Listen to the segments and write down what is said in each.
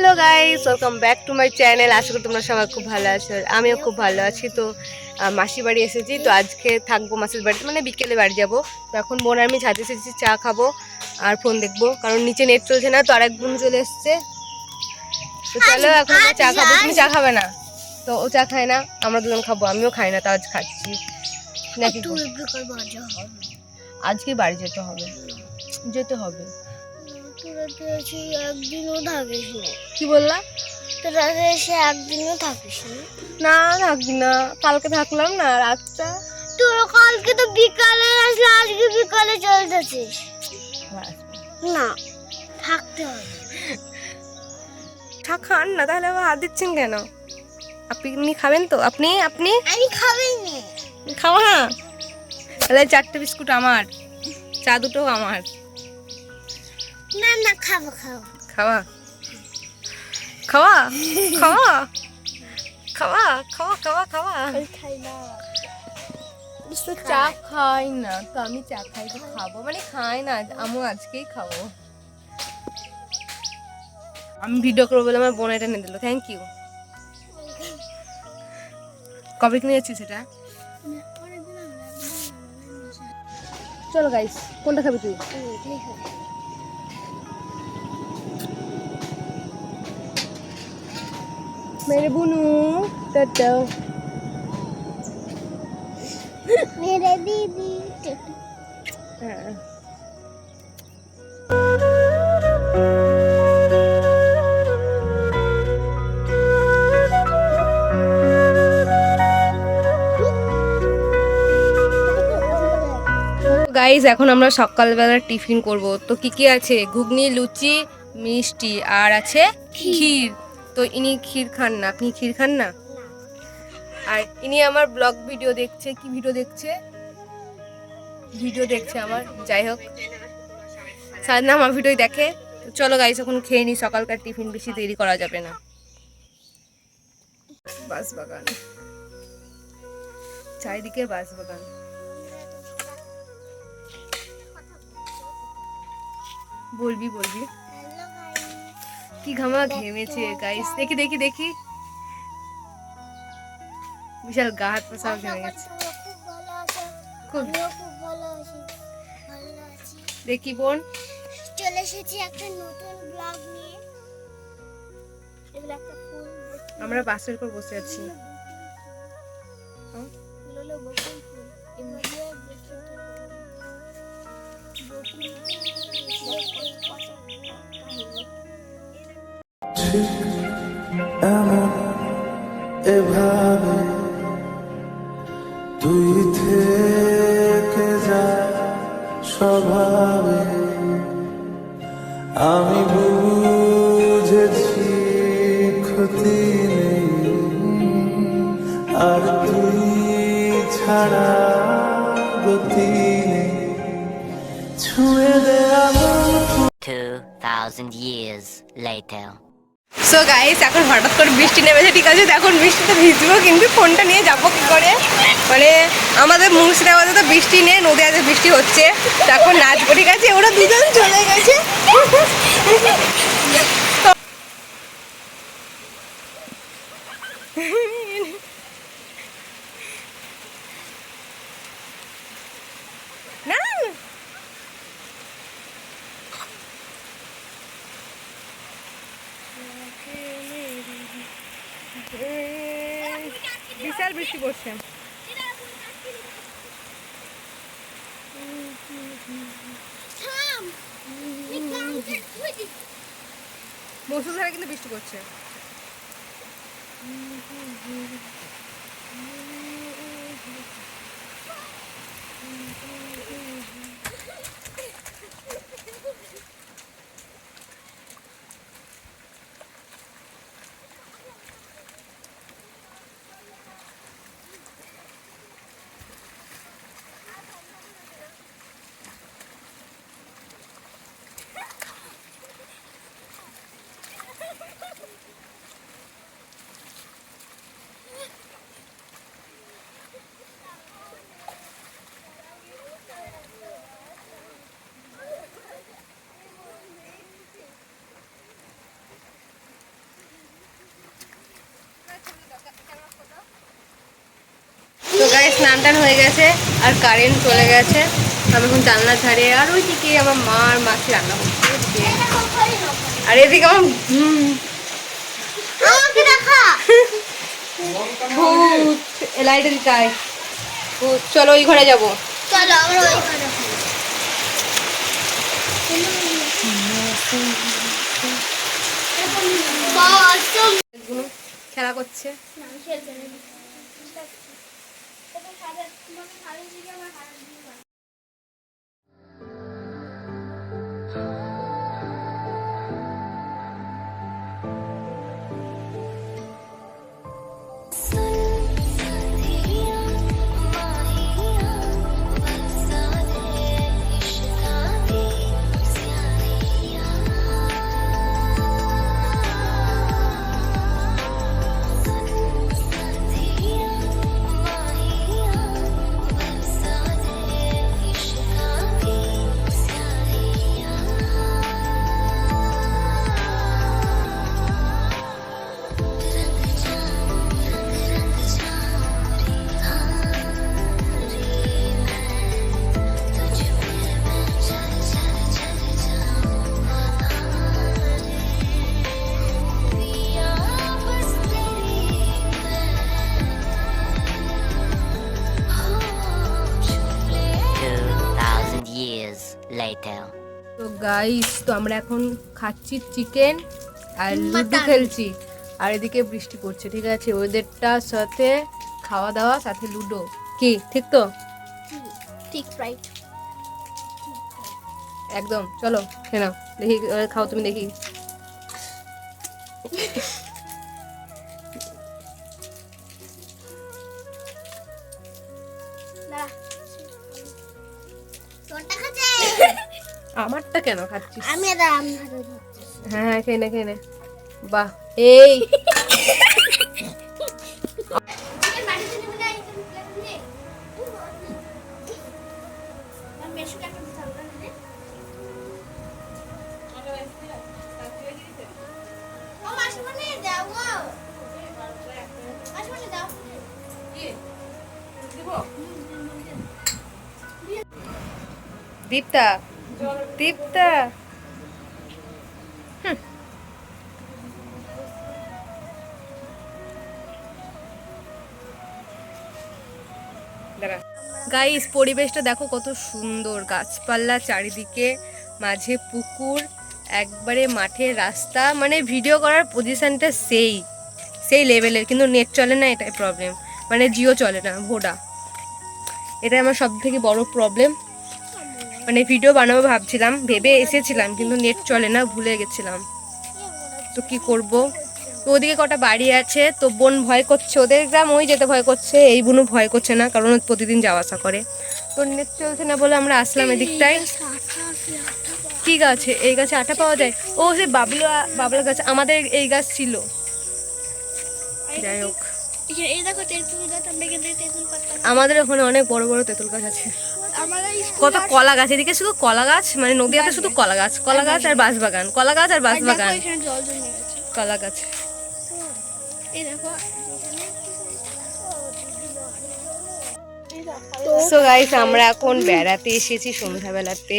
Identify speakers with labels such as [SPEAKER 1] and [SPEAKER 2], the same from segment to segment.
[SPEAKER 1] Hello guys welcome back to my channel. আশা করি তোমরা সবাই খুব ভালো আছো আমিও খুব ভালো আছি। তো মাসির বাড়ি এসেছি তো আজকে থাকব মাসির বাড়িতে মানে বিকেলে বাড়ি যাব। তো এখন বোন আমি ছাদে এসেছি চা খাব আর ফোন দেখব কারণ নিচে নেট চলছে না তো আরেক বোন চলে এসছে। তো চলো এখন চা খাব তুমি চা খাবে না? তো ও চা খায় না আমরা দুজন খাব আমিও খাই না তো আজ খাচ্ছি। নাকি আজকে বাড়ি যেতে হবে। যেতে হবে।
[SPEAKER 2] তোরা তো একদিনও থাকিস না।
[SPEAKER 1] কি বললা?
[SPEAKER 2] তোরা এসে একদিনও থাকিস না।
[SPEAKER 1] না থাকবি না। কালকে থাকলাম না রাতটা?
[SPEAKER 2] তোরা কালকে তো বিকালে আসলে আজকে বিকালে চলতেছিস না থাকতে হবে।
[SPEAKER 1] চা খান না তাহলে আবার হাত দিচ্ছেন কেন? আপনি খাবেন তো? আপনি আপনি?
[SPEAKER 2] আমি খাবেই না
[SPEAKER 1] খাওয়া হ্যাঁ। তাহলে চারটে বিস্কুট আমার চা দুটো আমার।
[SPEAKER 2] না না খাব খাব।
[SPEAKER 1] খাওয়া? খাওয়া? খাওয়া? খাওয়া খাওয়া খাওয়া খাওয়া।
[SPEAKER 2] খাই না।
[SPEAKER 1] তো চা খাই না তো আমি চা খাই তো খাব। মানে খাই না আমি আজকেই খাব। আমি ভিডিও করব বলে আমার বোন এটা এনে দিল থ্যাংক ইউ কবে কিনে যাচ্ছি সেটা? চলো গাইস কোনটা খাবি তুই? মেরে বুনু টাটা
[SPEAKER 2] মেরে দিদি
[SPEAKER 1] হ্যাঁ গাইজ এখন আমরা সকালবেলা টিফিন করব। তো কি কি আছে? ঘুগনি লুচি মিষ্টি আর আছে ক্ষীর। তো ইনি ক্ষীর খান না। আপনি ক্ষীর খান না? আর ইনি আমার ব্লগ ভিডিও দেখছে, কি ভিডিও দেখছে? ভিডিও দেখছে আমার, যাই হোক। সারাদিন আমার ভিডিও দেখে। চলো গাইস এখন খেয়ে নি, সকালকার টিফিন, বেশি দেরি করা যাবে না। বাস বাগান। চারিদিকে বাস বাগান। বলবি বলবি। কি ঘামা ঘেমেছে গাইস দেখি দেখি দেখি। বিশাল গা হাত পা সব ঘেমে গেছে।
[SPEAKER 2] খুব
[SPEAKER 1] দেখি বোন।
[SPEAKER 2] চলে এসেছি একটা নতুন ব্লগ নিয়ে।
[SPEAKER 1] আমরা বাসের উপর বসে আছি।
[SPEAKER 3] আমি বুঝেছি ক্ষতি নেই আর তুই ছাড়া গতি নেই। ছুঁয়ে দে
[SPEAKER 4] 2,000 years later.
[SPEAKER 1] সো গাইস এখন হঠাৎ করে বৃষ্টি নেমেছে ঠিক আছে? এখন বৃষ্টিতে ভিজবো কিন্তু ফোনটা নিয়ে যাব কি করে? মানে আমাদের মুর্শিদাবাদে তো বৃষ্টি নেই, নদীয়াতে বৃষ্টি হচ্ছে। এখন নাচবো ঠিক আছে ওরা দুজন চলে গেছে। বিশাল বৃষ্টি পড়ছে।
[SPEAKER 2] দি।
[SPEAKER 1] মুসুলধারে কিন্তু বৃষ্টি পড়ছে স্নান টান হয়ে গেছে আর কারেন্ট চলে গেছে। আমি এখন জানলা ছাড়িয়ে আর ওই ওইদিকে আমার মা আর মাছি রান্না করছে আর এদিকে আমার হুম, ভূত লাইটের গায়ে ভূত চলো ওই ঘরে যাব।
[SPEAKER 2] চলো আমরা ওই করে
[SPEAKER 1] খেলা করছে।
[SPEAKER 4] Two
[SPEAKER 1] তো আমরা এখন খাচ্ছি চিকেন আর লুডু খেলছি। আর এদিকে বৃষ্টি পড়ছে ঠিক আছে? ওদেরটার সাথে খাওয়া দাওয়া সাথে লুডো। কি ঠিক তো?
[SPEAKER 2] ঠিক রাইট
[SPEAKER 1] একদম চলো খেয়ে নাও। দেখি খাও তুমি দেখি। আমারটা কেন খাচ্ছিস?
[SPEAKER 2] আমি
[SPEAKER 1] হ্যাঁ হ্যাঁ খেয়ে নে খেয়ে নে। বাহ এই। দীপ্তা গাইস পরিবেশটা দেখো কত সুন্দর। গাছপালা চারিদিকে, মাঝে পুকুর, একবারে মাঠের রাস্তা। মানে ভিডিও করার পজিশনটা সেই সেই লেভেলের কিন্তু নেট চলে না, এটাই প্রবলেম মানে জিও চলে না, ভোডা। এটাই আমার সব থেকে বড় প্রবলেম মানে ভিডিও বানাবো ভাবছিলাম ভেবে এসেছিলাম কিন্তু নেট চলে না ভুলে গেছিলাম। তো কি করব? তো ওদিকে কটা বাড়ি আছে তো বোন ভয় করছে ওদের গ্রাম ওই যেতে ভয় করছে এই বোনও ভয় করছে না কারণ ও প্রতিদিন যাওয়া আসা করে। তো নেট চলছে না বলে আমরা আসলাম এদিকটায়। কি গাছে? এই গাছে আটা পাওয়া যায়? ও সে বাবলা বাবলা গাছ আমাদের এই গাছ ছিল। যাই হোক। আমাদের ওখানে অনেক বড় বড় তেঁতুল গাছ আছে। কত কলা গাছ এদিকে শুধু কলা গাছ মানে নদীয়াতে শুধু কলা গাছ কলা গাছ আর বাঁশবাগান। কলা গাছ আর
[SPEAKER 2] জমে গেছে।
[SPEAKER 1] কলা গাছ সো গাইস আমরা এখন বেড়াতে এসেছি সন্ধ্যাবেলাতে।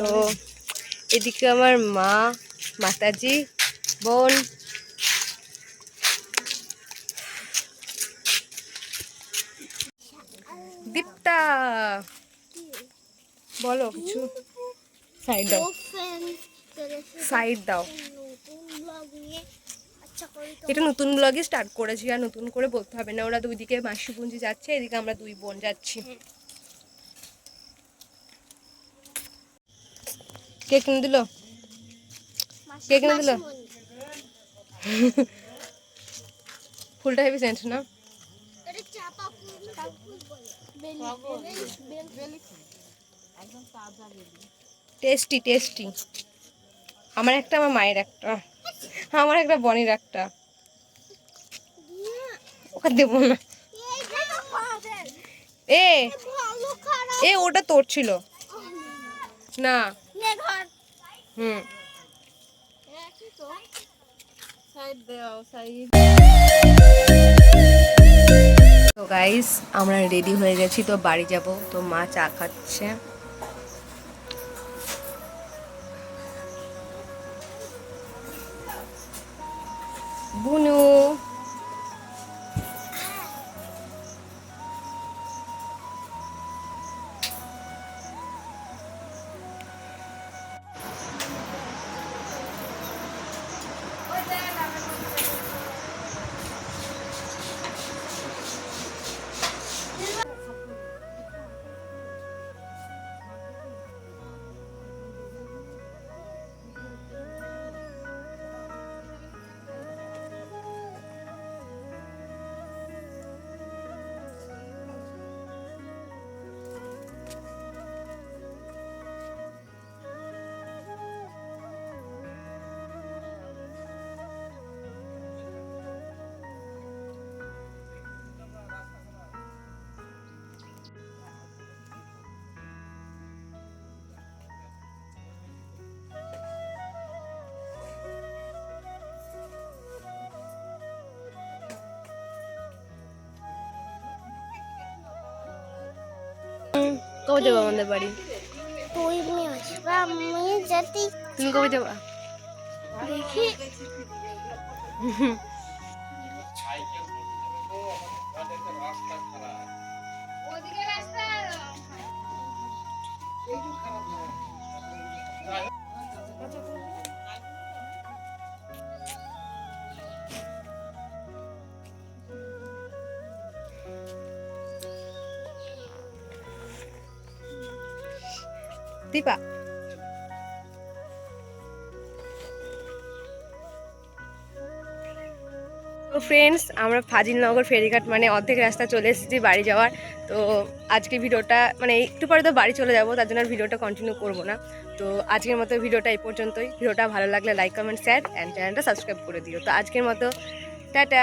[SPEAKER 1] তো এদিকে আমার মা মাতাজি বোন দীপ্তা বলো কিছু। সাইড দাও। সাইড দাও। এটা নতুন ব্লগে স্টার্ট করেছি আর নতুন করে বলতে হবে না। ওরা দুই দিকে মাসি বোনজি যাচ্ছে এদিকে আমরা দুই বোন যাচ্ছি। কে কিনে দিল? কে কিনে দিল? ফুলটা হেভি সেন্ট না? Tasty tasty. আমার একটা আমার মায়ের একটা। আমার একটা বনির একটা। ওকে দেবো না। এ এ ওটা তোর ছিল। না। হুম। সাইড দাও সাইড। তো গাইস আমরা রেডি হয়ে গেছি তো বাড়ি যাব। তো মা চা খাচ্ছে। কবে যাব আমাদের বাড়ি? তুমি কবে যাবা
[SPEAKER 2] দেখি।
[SPEAKER 1] দীপা তো ফ্রেন্ডস আমরা ফাজিলনগর ফেরিঘাট মানে অর্ধেক রাস্তা চলে এসেছি বাড়ি যাওয়ার। তো আজকে ভিডিওটা মানে একটু পরে তো বাড়ি চলে যাব, তার জন্য আর ভিডিওটা কন্টিনিউ করব না। তো আজকের মতো ভিডিওটা এই পর্যন্তই। ভিডিওটা ভালো লাগলে লাইক কমেন্ট শেয়ার অ্যান্ড চ্যানেলটা সাবস্ক্রাইব করে দিও। তো আজকের মতো, টাটা।